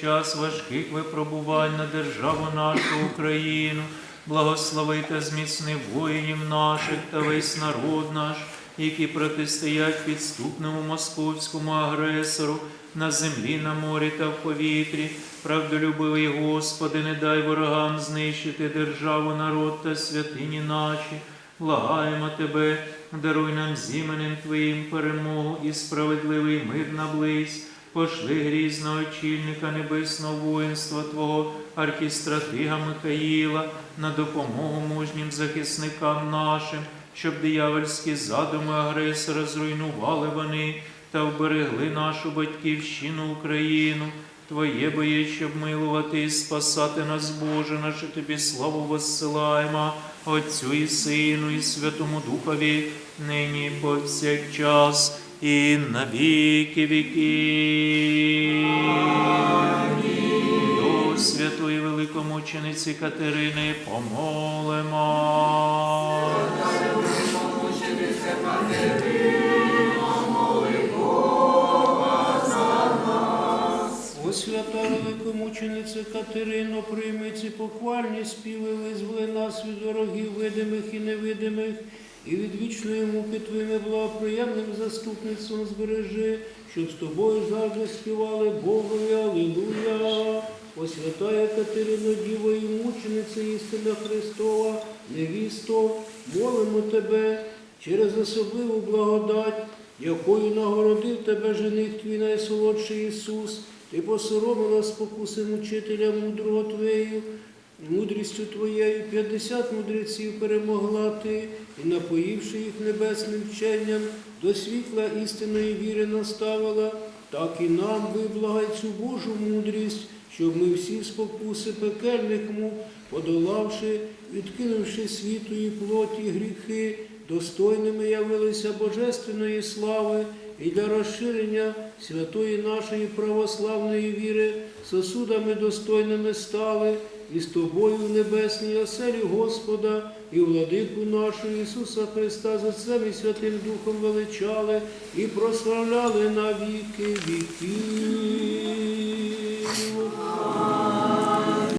час важких випробувань на державу нашу Україну. Благослови та зміцни воїнів наших та весь народ наш, які протистоять підступному московському агресору на землі, на морі та в повітрі. Правдолюбивий Господи, не дай ворогам знищити державу, народ та святині наші. Благаємо Тебе, даруй нам з іменем Твоїм перемогу і справедливий мир наблизь. Пошли грізного очільника небесного воїнства Твого, архістратига Михаїла, на допомогу мужнім захисникам нашим, щоб диявольські задуми агресора зруйнували вони та вберегли нашу батьківщину Україну. Твоє боє, щоб і спасати нас, Боже, наше Тобі славу воссилаємо, Отцю і Сину, і Святому Духові, нині повсякчас, і на віки віків. До святої великомучениці Катерини помолимо. О свята великомучениця Катерино, прийми ці похвальні співи, визволи нас від ворогів видимих і невидимих, і від вічної муки Твоїми благоприємним заступництвом збережи, щоб з тобою завжди співали Богові Алілуя. О святая Катерино, Діво і мучениця істина Христова, невісто, молимо Тебе через особливу благодать, якою нагородив тебе жених твій найсолодший Ісус, ти посоромила спокуси мучителя мудрого Твоєю, мудрістю Твоєю, п'ятдесят мудреців перемогла ти, і напоївши їх небесним вченням, до світла істинної віри наставила, так і нам виблагай цю Божу мудрість, щоб ми всі спокуси пекельних мук, подолавши, відкинувши світу і плоті гріхи, достойними явилися Божественної слави і для розширення святої нашої православної віри сосудами достойними стали, і з тобою в небесній оселі Господа і владику нашого Ісуса Христа з Отцем і Святим Духом величали і прославляли на віки віків.